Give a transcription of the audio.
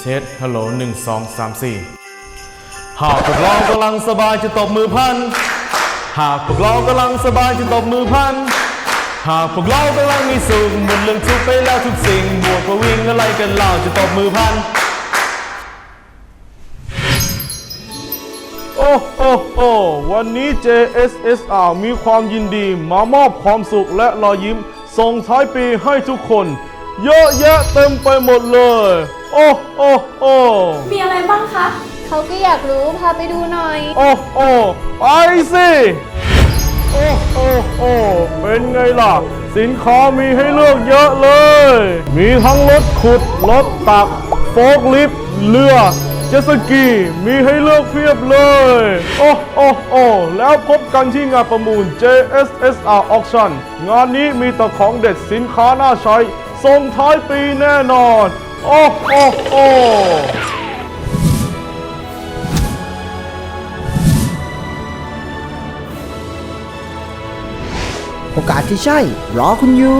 เช็ดฮัลโหลหนึ่งสองสามสี่หากพวกเรากำลังสบายจะตบมือพัน หากพวกเรากำลังสบายจะตบมือพัน หากพวกเรากำลังมีสุขหมดเรื่องทุกไปแล้วทุกสิ่งบวกมาวิ่งอะไรกันเล่าจะตบมือพัน โอ้โอ้โอ้วันนี้ JSSR มีความยินดีมามอบความสุขและรอยยิ้มส่งท้ายปีให้ทุกคน เยอะแยะเต็มไปหมดเลย โอ้โอ้โอ้มีอะไรบ้างคะ เขาก็อยากรู้พาไปดูหน่อย โอ้โอ้ไปสิโอ้โอ้โอ้เป็นไงล่ะ สินค้ามีให้เลือกเยอะเลย มีทั้งรถขุด รถตัก โฟกลิฟต์เรือ เจตสกี มีให้เลือกเพียบเลย โอ้โอ้โอ้แล้วพบกันที่งานประมูล JSSR Auction งานนี้มีแต่ของเด็ดสินค้าน่าใช้ส่งท้ายปีแน่นอน โอ้โอ้โอ้โอกาสที่ใช่ รอคุณอยู่